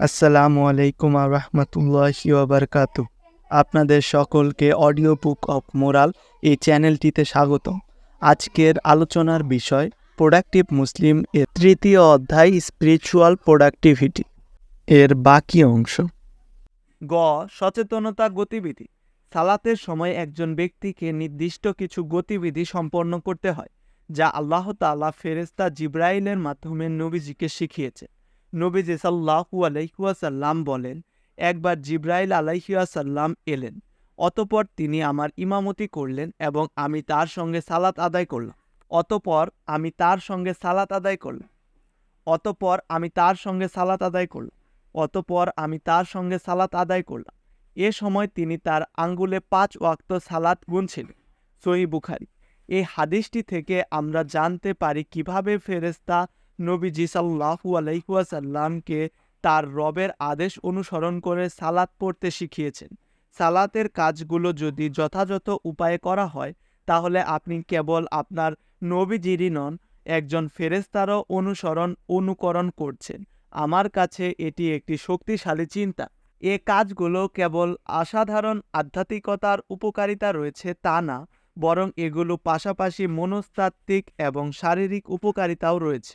আসসালামু আলাইকুম রহমতুল্লাহি ওবরকাতু আপনাদের সকলকে অডিও বুক অফ মোরাল এই চ্যানেলটিতে স্বাগত। আজকের আলোচনার বিষয়, প্রোডাক্টিভ মুসলিম এর তৃতীয় অধ্যায়, স্পিরিচুয়াল প্রোডাক্টিভিটি। এর বাকি অংশ। গ, সচেতনতা গতিবিধি। সালাতের সময় একজন ব্যক্তিকে নির্দিষ্ট কিছু গতিবিধি সম্পন্ন করতে হয়, যা আল্লাহ তাআলা ফেরেস্তা জিব্রাইলের মাধ্যমে নবীজিকে শিখিয়েছে। নবীজি সাল্লাহু আলাইহুয়াসাল্লাম বলেন, একবার জিব্রাইল আলাইহিয়াসাল্লাম এলেন, অতপর তিনি আমার ইমামতি করলেন এবং আমি তার সঙ্গে সালাত আদায় করলাম। অতপর আমি তার সঙ্গে সালাত আদায় করলাম। অতপর আমি তার সঙ্গে সালাত আদায় করলাম। অতপর আমি তার সঙ্গে সালাত আদায় করলাম। এ সময় তিনি তার আঙ্গুলে পাঁচ ওয়াক্ত সালাত গুনছিলেন। সহি বুখারি, এই হাদিসটি থেকে আমরা জানতে পারি কীভাবে ফেরেস্তা নবীজি সাল্লাহু আলাইকুয়াসাল্লামকে তার রবের আদেশ অনুসরণ করে সালাত পড়তে শিখিয়েছেন। সালাতের কাজগুলো যদি যথাযথ উপায়ে করা হয়, তাহলে আপনি কেবল আপনার নবীজিরই নন, একজন ফেরেস্তারও অনুসরণ অনুকরণ করছেন। আমার কাছে এটি একটি শক্তিশালী চিন্তা। এ কাজগুলো কেবল অসাধারণ আধ্যাত্মিকতার উপকারিতা রয়েছে তা না, বরং এগুলো পাশাপাশি মনস্তাত্ত্বিক এবং শারীরিক উপকারিতাও রয়েছে।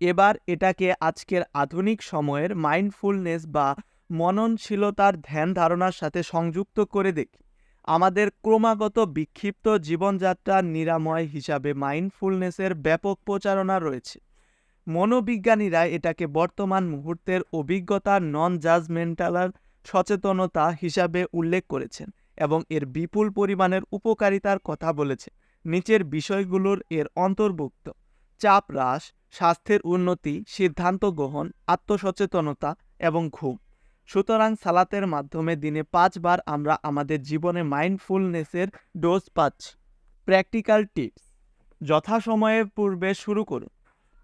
এবার এটাকে আজকের আধুনিক সময়ের মাইন্ডফুলনেস বা মননশীলতার ধ্যান ধারণার সাথে সংযুক্ত করে দেখি। আমাদের ক্রমাগত বিক্ষিপ্ত জীবনযাত্রার নিরাময় হিসাবে মাইন্ডফুলনেসের ব্যাপক প্রচারণা রয়েছে। মনোবিজ্ঞানীরা এটাকে বর্তমান মুহূর্তের অভিজ্ঞতা নন জাজমেন্টালার সচেতনতা হিসাবে উল্লেখ করেছেন এবং এর বিপুল পরিমাণের উপকারিতার কথা বলেছে। নিচের বিষয়গুলোর এর অন্তর্ভুক্ত। চাপ হ্রাস স্বাস্থ্যের উন্নতি, সিদ্ধান্ত গ্রহণ, আত্মসচেতনতা এবং ঘুম। সুতরাং সালাতের মাধ্যমে দিনে পাঁচবার আমরা আমাদের জীবনে মাইন্ডফুলনেসের ডোজ পাচ্ছি। Practical tips. যথাসময়ের পূর্বে শুরু করুন।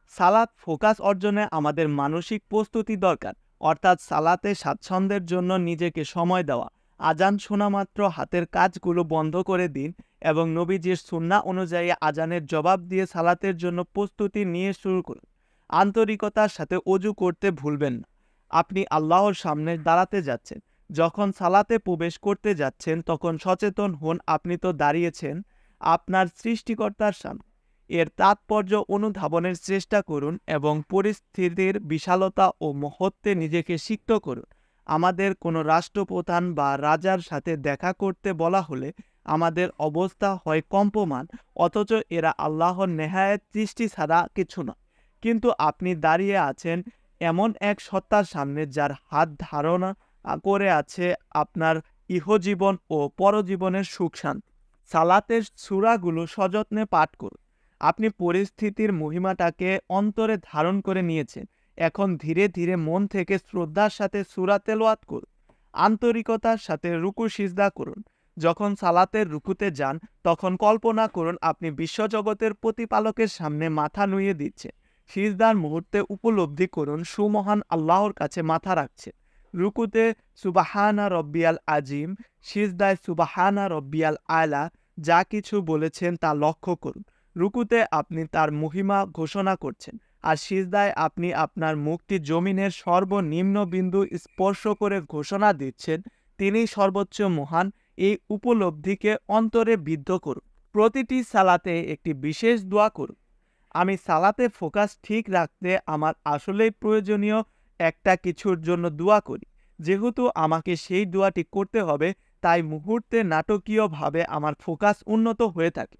সালাত ফোকাস অর্জনে আমাদের মানসিক প্রস্তুতি দরকার। অর্থাৎ সালাতে স্বাচ্ছন্দ্যের জন্য নিজেকে সময় দেওয়া। আজান শোনা মাত্র হাতের কাজগুলো বন্ধ করে দিন এবং নবীজির সুন্না অনুযায়ী আজানের জবাব দিয়ে সালাতের জন্য প্রস্তুতি নিয়ে শুরু করুন। আন্তরিকতার সাথে অজু করতে ভুলবেন না। আপনি আল্লাহর সামনে দাঁড়াতে যাচ্ছেন। যখন সালাতে প্রবেশ করতে যাচ্ছেন, তখন সচেতন হন আপনি তো দাঁড়িয়েছেন আপনার সৃষ্টিকর্তার সামনে। এর তাৎপর্য অনুধাবনের চেষ্টা করুন এবং পরিস্থিতির বিশালতা ও মহত্বে নিজেকে সিক্ত করুন। আমাদের কোনো রাষ্ট্রপ্রধান বা রাজার সাথে দেখা করতে বলা হলে আমাদের অবস্থা হয় কম্পমান, অথচ এরা আল্লাহর নেহায়ের দৃষ্টি ছাড়া কিছু না। কিন্তু আপনি দাঁড়িয়ে আছেন এমন এক সত্তার সামনে যার হাত ধারণা করে আছে আপনার ইহজীবন ও পরজীবনের সুখ শান্তি। সালাতের সুরাগুলো সযত্নে পাঠ করুন। আপনি পরিস্থিতির মহিমাটাকে অন্তরে ধারণ করে নিয়েছেন। এখন ধীরে ধীরে মন থেকে শ্রদ্ধার সাথে সুরা তেলোয়াত করুন। আন্তরিকতার সাথে রুকু, সিজদা করুন। যখন সালাতের রুকুতে যান, তখন কল্পনা করুন আপনি বিশ্বজগতের প্রতিপালকের সামনে মাথা নুয়ে দিচ্ছেন সিজদার মুহূর্তে উপলব্ধি করুন সুমহান আল্লাহর কাছে মাথা রাখছেন। রুকুতে সুবাহানা রব্বিয়াল আজিম, সিজদায় সুবাহানা রব্বিয়াল আলা, যা কিছু বলেছেন তা লক্ষ্য করুন। রুকুতে আপনি তার মহিমা ঘোষণা করছেন। আর সিজদায় আপনি আপনার মুক্তি জমিনের সর্বনিম্ন বিন্দু স্পর্শ করে ঘোষণা দিচ্ছেন, তিনি সর্বোচ্চ মহান। এই উপলব্ধিকে অন্তরে বিদ্ধ করুন। প্রতিটি সালাতে একটি বিশেষ দোয়া করুন। আমি সালাতে ফোকাস ঠিক রাখতে আমার আসলেই প্রয়োজনীয় একটা কিছুর জন্য দোয়া করি। যেহেতু আমাকে সেই দোয়াটি করতে হবে, তাই মুহূর্তে নাটকীয়ভাবে আমার ফোকাস উন্নত হয়ে থাকে।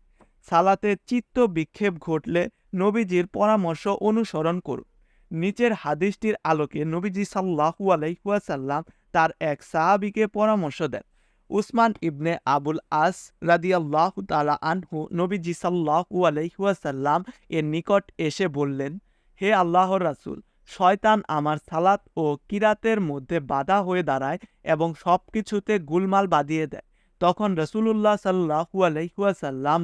সালাতে চিত্ত বিক্ষেপ ঘটলে নবীজির পরামর্শ অনুসরণ করুন। নিচের হাদিসটির আলোকে নবীজি সাল্লাহু আলাইহুয়াসাল্লাম তার এক সাহাবিকে পরামর্শ দেন। উসমান ইবনে আবুল আস রাদিয়াল্লাহ তালা আনহু নবীজি সাল্লাহু আলাইহুয়াসাল্লাম এর নিকট এসে বললেন, হে আল্লাহর রাসুল, শয়তান আমার সালাত ও কিরাতের মধ্যে বাধা হয়ে দাঁড়ায় এবং সব কিছুতে গুলমাল বাঁধিয়ে দেয়। তখন রসুল্লাহ সাল্লাহু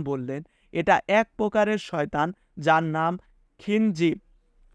বললেন, এটা এক প্রকারের শয়তান যার নাম খিনজিব।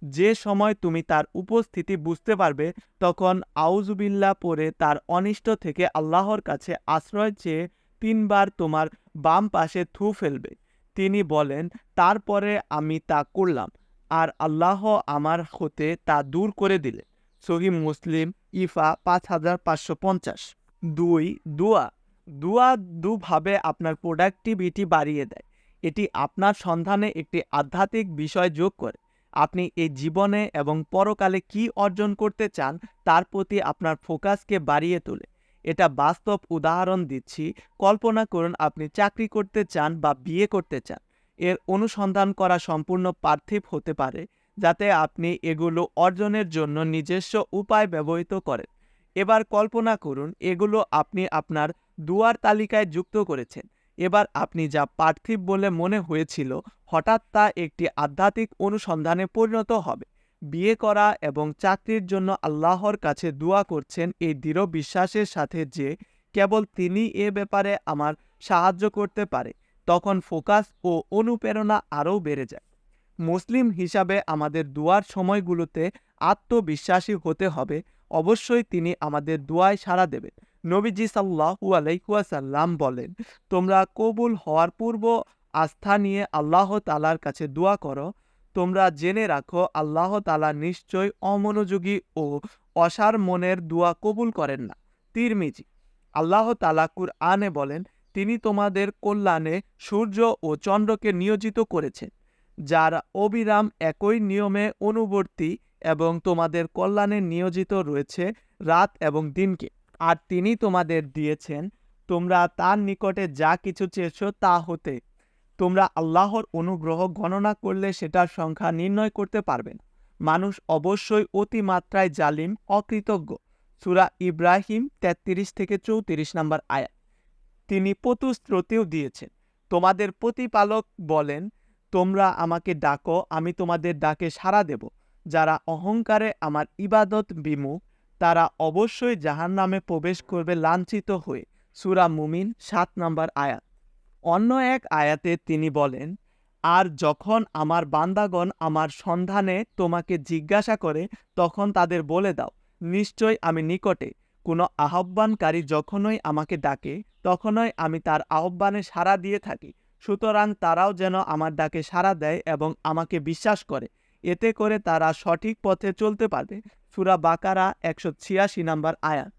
যে সময় তুমি তার উপস্থিতি বুঝতে পারবে, তখন আউজুবিল্লা পরে তার অনিষ্ট থেকে আল্লাহর কাছে আশ্রয় চেয়ে তিনবার তোমার বাম পাশে থু ফেলবে। তিনি বলেন, তারপরে আমি তা করলাম আর আল্লাহ আমার হতে তা দূর করে দিলে। সহি মুসলিম, ইফা পাঁচ হাজার পাঁচশো পঞ্চাশ। দুই, দুয়া। দুয়া দুভাবে আপনার প্রোডাক্টিভিটি বাড়িয়ে দেয়। এটি আপনার সন্ধানে একটি আধ্যাত্মিক বিষয় যোগ করে। আপনি এই জীবনে এবং পরকালে কি অর্জন করতে চান, তার প্রতি আপনার ফোকাসকে বাড়িয়ে তোলে। এটা বাস্তব উদাহরণ দিচ্ছি। কল্পনা করুন আপনি চাকরি করতে চান বা বিয়ে করতে চান। এর অনুসন্ধান করা সম্পূর্ণ পার্থিব হতে পারে, যাতে আপনি এগুলো অর্জনের জন্য নিজস্ব উপায় ব্যবহৃত করেন। এবার কল্পনা করুন, এগুলো আপনি আপনার দুয়ার তালিকায় যুক্ত করেছেন। এবার আপনি যা পার্থিব বলে মনে হয়েছিল, হঠাৎ তা একটি আধ্যাত্মিক অনুসন্ধানে পরিণত হবে। বিয়ে করা এবং চাকরির জন্য আল্লাহর কাছে দোয়া করছেন এই দৃঢ় বিশ্বাসের সাথে যে, কেবল তিনি এ ব্যাপারে আমার সাহায্য করতে পারে, তখন ফোকাস ও অনুপ্রেরণা আরও বেড়ে যায়। মুসলিম হিসাবে আমাদের দুয়ার সময়গুলোতে আত্মবিশ্বাসী হতে হবে। অবশ্যই তিনি আমাদের দুয়ায় সাড়া দেবেন। নবীজি সাল্লাহু আলাইকুয়াসাল্লাম বলেন, তোমরা কবুল হওয়ার পূর্ব আস্থা নিয়ে আল্লাহ তালার কাছে দোয়া করো। তোমরা জেনে রাখো, আল্লাহ তালা নিশ্চয় অমনোযোগী ও অসার মনের দোয়া কবুল করেন না। তিরমিজি, আল্লাহ তালা কুরআনে বলেন, তিনি তোমাদের কল্যাণে সূর্য ও চন্দ্রকে নিয়োজিত করেছেন, যারা অবিরাম একই নিয়মে অনুবর্তী এবং তোমাদের কল্যাণে নিয়োজিত রয়েছে রাত এবং দিনকে। আর তিনি তোমাদের দিয়েছেন। তোমরা তার নিকটে যা কিছু চেয়েছো তা হতে। তোমরা আল্লাহর অনুগ্রহ গণনা করলে সেটার সংখ্যা নির্ণয় করতে পারবে না। মানুষ অবশ্যই অতিমাত্রায় জালিম, অকৃতজ্ঞ। সুরা ইব্রাহিম তেত্রিশ থেকে চৌত্রিশ নম্বর আয়াত। তিনি প্রতুস্ত্রতেও দিয়েছেন। তোমাদের প্রতিপালক বলেন, তোমরা আমাকে ডাকো, আমি তোমাদের ডাকে সাড়া দেব। যারা অহংকারে আমার ইবাদত বিমুখ তারা অবশ্যই জাহান নামে প্রবেশ করবে লাঞ্ছিত হয়ে। সুরা মুমিন সাত নম্বর আয়াত। অন্য এক আয়াতে তিনি বলেন, আর যখন আমার বান্দাগণ আমার সন্ধানে তোমাকে জিজ্ঞাসা করে, তখন তাদের বলে দাও, নিশ্চয় আমি নিকটে কোনো আহ্বানকারী যখনই আমাকে ডাকে, তখনই আমি তার আহ্বানে সাড়া দিয়ে থাকি। সুতরাং তারাও যেন আমার ডাকে সাড়া দেয় এবং আমাকে বিশ্বাস করে। এতে করে তারা সঠিক পথে চলতে পারবে। সুরা বাকারা একশো ছিয়াশি নাম্বার আয়াত।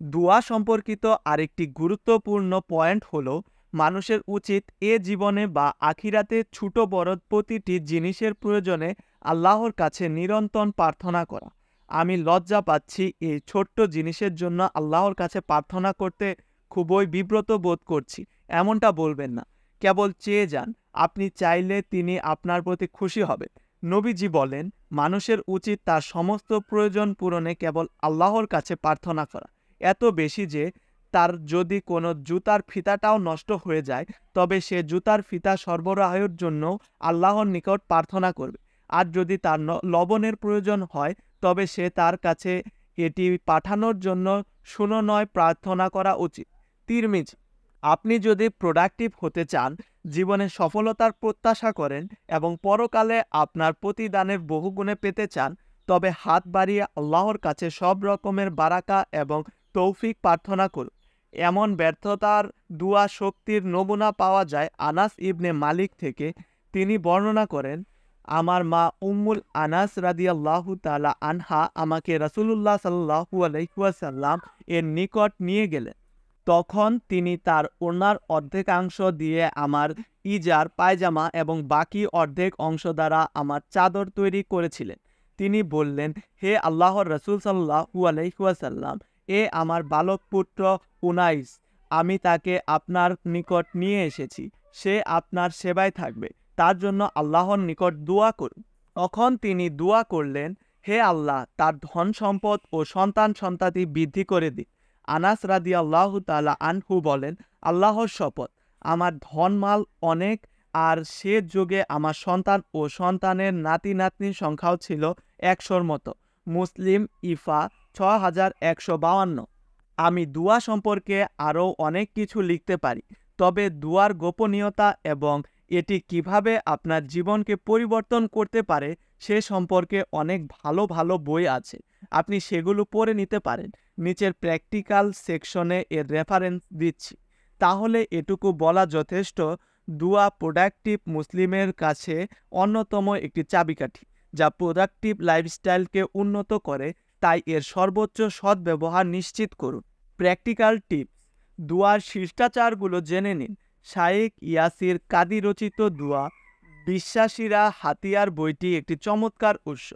দোয়া সম্পর্কিত আরেকটি গুরুত্বপূর্ণ পয়েন্ট হল, মানুষের উচিত এ জীবনে বা আখিরাতে ছোট বড় প্রতিটি জিনিসের প্রয়োজনে আল্লাহর কাছে নিরন্তর প্রার্থনা করা। আমি লজ্জা পাচ্ছি এই ছোট্ট জিনিসের জন্য আল্লাহর কাছে প্রার্থনা করতে খুবই বিব্রত বোধ করছি, এমনটা বলবেন না। কেবল চেয়ে যান, আপনি চাইলে তিনি আপনার প্রতি খুশি হবে নবীজি বলেন, মানুষের উচিত তার সমস্ত প্রয়োজন পূরণে কেবল আল্লাহর কাছে প্রার্থনা করা। এত বেশি যে তার যদি কোনো জুতার ফিতাটাও নষ্ট হয়ে যায়, তবে সে জুতার ফিতা সরবরাহের জন্য আল্লাহর নিকট প্রার্থনা করবে। আর যদি তার লবণের প্রয়োজন হয়, তবে সে তার কাছে এটি পাঠানোর জন্য সুননয় প্রার্থনা করা উচিত। তিরমিজ আপনি যদি প্রোডাক্টিভ হতে চান, জীবনে সফলতার প্রত্যাশা করেন এবং পরকালে আপনার প্রতিদানের বহুগুণে পেতে চান, তবে হাত বাড়িয়ে আল্লাহর কাছে সব রকমের বারাকা এবং তৌফিক প্রার্থনা করুন। এমন ব্যর্থতার দুয়া শক্তির নমুনা পাওয়া যায় আনাস ইবনে মালিক থেকে। তিনি বর্ণনা করেন, আমার মা উম্মুল আনাস রাদিয়াল্লাহু তালা আনহা আমাকে রাসূলুল্লাহ সাল্লাহু আলাইকুয়াসাল্লাম এর নিকট নিয়ে গেলেন। তখন তিনি তার ওনার অর্ধেকাংশ দিয়ে আমার ইজার, পায়জামা এবং বাকি অর্ধেক অংশ দ্বারা আমার চাদর তৈরি করেছিলেন। তিনি বললেন, হে আল্লাহর রসুল সাল্লাহু আলাইকুয়াসাল্লাম এ আমার বালক পুত্র উনাইস, আমি তাকে আপনার নিকট নিয়ে এসেছি, সে আপনার সেবায় থাকবে, তার জন্য আল্লাহর নিকট দোয়া করুন। তখন তিনি দোয়া করলেন, হে আল্লাহ, তার ধন সম্পদ ও সন্তান সন্তাতি বৃদ্ধি করে দিন। আনাস রাদি আল্লাহ তালা আনহু বলেন, আল্লাহর শপথ, আমার ধনমাল অনেক, আর সে যুগে আমার সন্তান ও সন্তানের নাতি নাতনির সংখ্যাও ছিল একশোর মতো। মুসলিম ইফা ছ হাজার একশো বাউান্ন আমি দুয়া সম্পর্কে আরও অনেক কিছু লিখতে পারি, তবে দুয়ার গোপনীয়তা এবং এটি কীভাবে আপনার জীবনকে পরিবর্তন করতে পারে সে সম্পর্কে অনেক ভালো ভালো বই আছে। আপনি সেগুলো পড়ে নিতে পারেন। নিচের প্র্যাকটিক্যাল সেকশনে এর রেফারেন্স দিচ্ছি। তাহলে এটুকু বলা যথেষ্ট, দুয়া প্রোডাক্টিভ মুসলিমের কাছে অন্যতম একটি চাবিকাঠি, যা প্রোডাক্টিভ লাইফস্টাইলকে উন্নত করে, তাই এর সর্বোচ্চ সদ্ব্যবহার নিশ্চিত করুন। প্র্যাকটিক্যাল টিপস, দুয়ার শিষ্টাচারগুলো জেনে নিন। শায়েক ইয়াসির কাদি রচিত দুয়া, বিশ্বাসীরা হাতিয়ার বইটি একটি চমৎকার উৎস।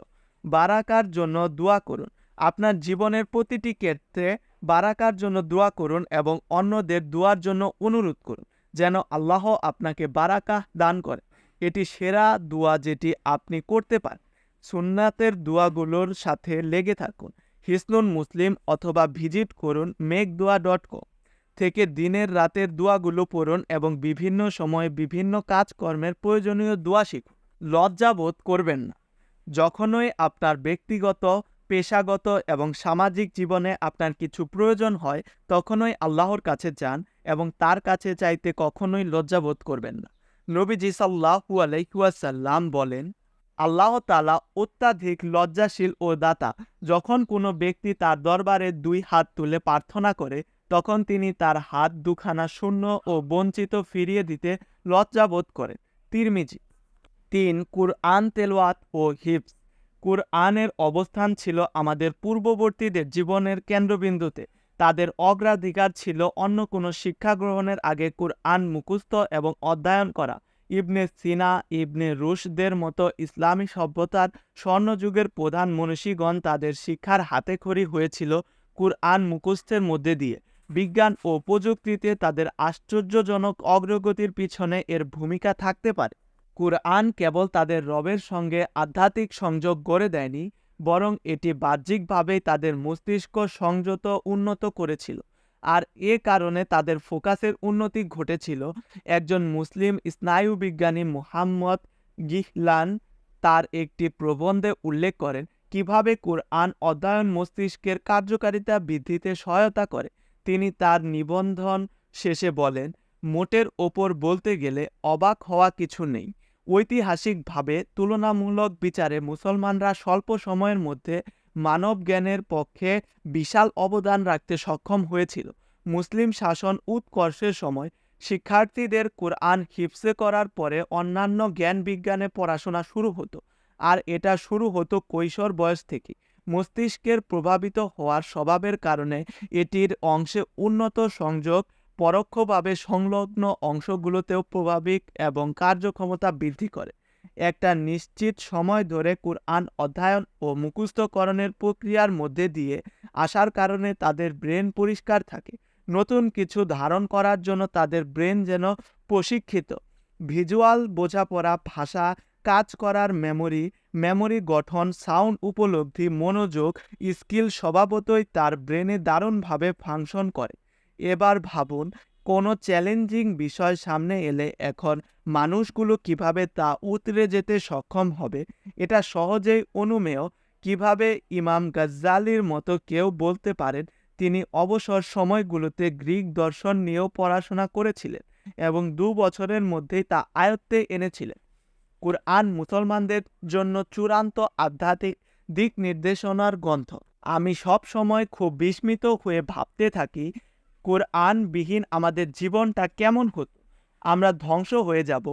বারাকার জন্য দোয়া করুন। আপনার জীবনের প্রতিটি ক্ষেত্রে বারাকার জন্য দোয়া করুন এবং অন্যদের দোয়ার জন্য অনুরোধ করুন, যেন আল্লাহ আপনাকে বারাকা দান করে। এটি সেরা দোয়া যেটি আপনি করতে পারেন। সুন্নাতের দোয়াগুলোর সাথে লেগে থাকুন। হিসনুন মুসলিম অথবা ভিজিট করুন মেঘদোয়া ডট কম। থেকে দিনের রাতের দোয়াগুলো পড়ুন এবং বিভিন্ন সময়ে বিভিন্ন কাজকর্মের প্রয়োজনীয় দোয়া শিখুন। লজ্জাবোধ করবেন না। যখনই আপনার ব্যক্তিগত, পেশাগত এবং সামাজিক জীবনে আপনার কিছু প্রয়োজন হয়, তখনই আল্লাহর কাছে যান এবং তার কাছে চাইতে কখনোই লজ্জাবোধ করবেন না। নবীজি সাল্লাহু আলাইকুয়াসাল্লাম বলেন, আল্লাহ তালা অত্যাধিক লজ্জাশীল ও দাতা। যখন কোনো ব্যক্তি তার দরবারে দুই হাত তুলে প্রার্থনা করে তখন তিনি তার হাত দুখানা শূন্য ও বঞ্চিত ফিরিয়ে দিতে লজ্জাবোধ করেন। তিরমিজি। তিন, কুরআন তেলোয়াত ও হিফস কুরআনের অবস্থান ছিল আমাদের পূর্ববর্তীদের জীবনের কেন্দ্রবিন্দুতে। তাদের অগ্রাধিকার ছিল অন্য কোনো শিক্ষা গ্রহণের আগে কুরআন মুখস্থ এবং অধ্যয়ন করা। ইবনে সিনা, ইবনে রুশদের মতো ইসলামী সভ্যতার স্বর্ণযুগের প্রধান মনীষীগণ তাদের শিক্ষার হাতেখড়ি হয়েছিল কুরআন মুখস্থের মধ্যে দিয়ে। বিজ্ঞান ও প্রযুক্তিতে তাদের আশ্চর্যজনক অগ্রগতির পিছনে এর ভূমিকা থাকতে পারে। কুরআন কেবল তাদের রবের সঙ্গে আধ্যাত্মিক সংযোগ গড়ে দেয়নি, বরং এটি বাহ্যিকভাবেই তাদের মস্তিষ্ক সংযত উন্নত করেছিল। আর এ কারণে তাদের ফোকাসের উন্নতি ঘটেছিল। একজন মুসলিম স্নায়ুবিজ্ঞানী মুহাম্মদ গিহলান তার একটি প্রবন্ধে উল্লেখ করেন, কীভাবে কোরআন অধ্যয়ন মস্তিষ্কের কার্যকারিতা বৃদ্ধিতে সহায়তা করে। তিনি তার নিবন্ধন শেষে বলেন, মোটের ওপর বলতে গেলে অবাক হওয়া কিছু নেই। ঐতিহাসিকভাবে তুলনামূলক বিচারে মুসলমানরা স্বল্প সময়ের মধ্যে মানব জ্ঞানের পক্ষে বিশাল অবদান রাখতে সক্ষম হয়েছিল। মুসলিম শাসন উৎকর্ষের সময় শিক্ষার্থীদের কোরআন হিপসে করার পরে অন্যান্য জ্ঞান বিজ্ঞানে পড়াশোনা শুরু হতো। আর এটা শুরু হতো কৈশোর বয়স থেকে মস্তিষ্কের প্রভাবিত হওয়ার স্বভাবের কারণে এটির অংশে উন্নত সংযোগ, পরোক্ষভাবে সংলগ্ন অংশগুলোতেও প্রভাবিক এবং কার্যক্ষমতা বৃদ্ধি করে। একটা নিশ্চিত সময় ধরে কোরআন অধ্যয়ন ও মুখস্থকরণের প্রক্রিয়ার মধ্যে দিয়ে আসার কারণে তাদের ব্রেন পরিষ্কার থাকে। নতুন কিছু ধারণ করার জন্য তাদের ব্রেন যেন প্রশিক্ষিত। ভিজুয়াল বোঝাপড়া ভাষা কাজ করার মেমোরি মেমোরি গঠন সাউন্ড উপলব্ধি, মনোযোগ স্কিল স্বভাবতই তার ব্রেনে দারুণভাবে ফাংশন করে। এবার ভাবুন, কোনো চ্যালেঞ্জিং বিষয় সামনে এলে এখন মানুষগুলো কীভাবে তা উতরে যেতে সক্ষম হবে, এটা সহজেই অনুমেয়। কীভাবে ইমাম গাজ্জালির মতো কেউ বলতে পারেন, তিনি অবসর সময়গুলোতে গ্রিক দর্শন নিয়েও পড়াশোনা করেছিলেন এবং দু বছরের মধ্যেই তা আয়ত্তে এনেছিলেন। কুরআন মুসলমানদের জন্য চূড়ান্ত আধ্যাত্মিক দিক নির্দেশনার গ্রন্থ। আমি সব সময় খুব বিস্মিত হয়ে ভাবতে থাকি, কোরআনবিহীন আমাদের জীবনটা কেমন হতো? আমরা ধ্বংস হয়ে যাব,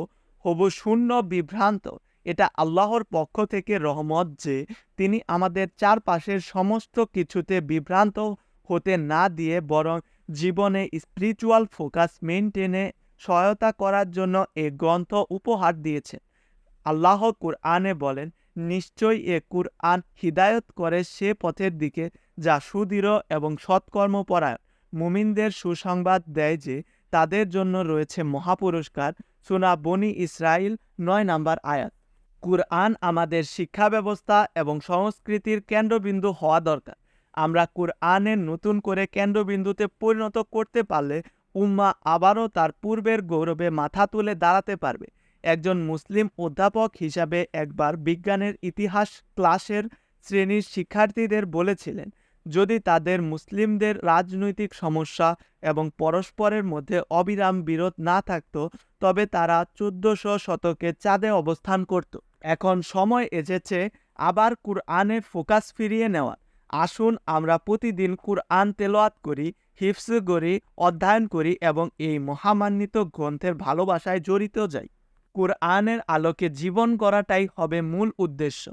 হবু শূন্য বিভ্রান্ত। এটা আল্লাহর পক্ষ থেকে রহমত যে, তিনি আমাদের চারপাশের সমস্ত কিছুতে বিভ্রান্ত হতে না দিয়ে বরং জীবনে স্পিরিচুয়াল ফোকাস মেনটেনে সহায়তা করার জন্য এ গ্রন্থ উপহার দিয়েছে আল্লাহ কুরআনে বলেন, নিশ্চয়ই এ কুরআন হিদায়ত করে সে পথের দিকে যা সুদৃঢ় এবং সৎকর্মপরায়ণ। মুমিনদের সুসংবাদ দেয় যে তাদের জন্য রয়েছে মহাপুরস্কার। সুনা বনি ইসরাইল নয় নাম্বার আয়াত। কুরআন আমাদের শিক্ষা ব্যবস্থা এবং সংস্কৃতির কেন্দ্রবিন্দু হওয়া দরকার। আমরা কুরআনের নতুন করে কেন্দ্রবিন্দুতে পরিণত করতে পারলে উম্মা আবারও তার পূর্বের গৌরবে মাথা তুলে দাঁড়াতে পারবে। একজন মুসলিম অধ্যাপক হিসাবে একবার বিজ্ঞানের ইতিহাস ক্লাসের শ্রেণির শিক্ষার্থীদের বলেছিলেন, যদি তাদের মুসলিমদের রাজনৈতিক সমস্যা এবং পরস্পরের মধ্যে অবিরাম বিরোধ না থাকত, তবে তারা চোদ্দশো শতকে চাঁদে অবস্থান করত। এখন সময় এসেছে আবার কুরআনে ফোকাস ফিরিয়ে নেওয়ার। আসুন আমরা প্রতিদিন কুরআন তেলোয়াত করি হিফস করি, অধ্যয়ন করি এবং এই মহামান্বিত গ্রন্থের ভালোবাসায় জড়িত যাই। কুরআনের আলোকে জীবন করাটাই হবে মূল উদ্দেশ্য।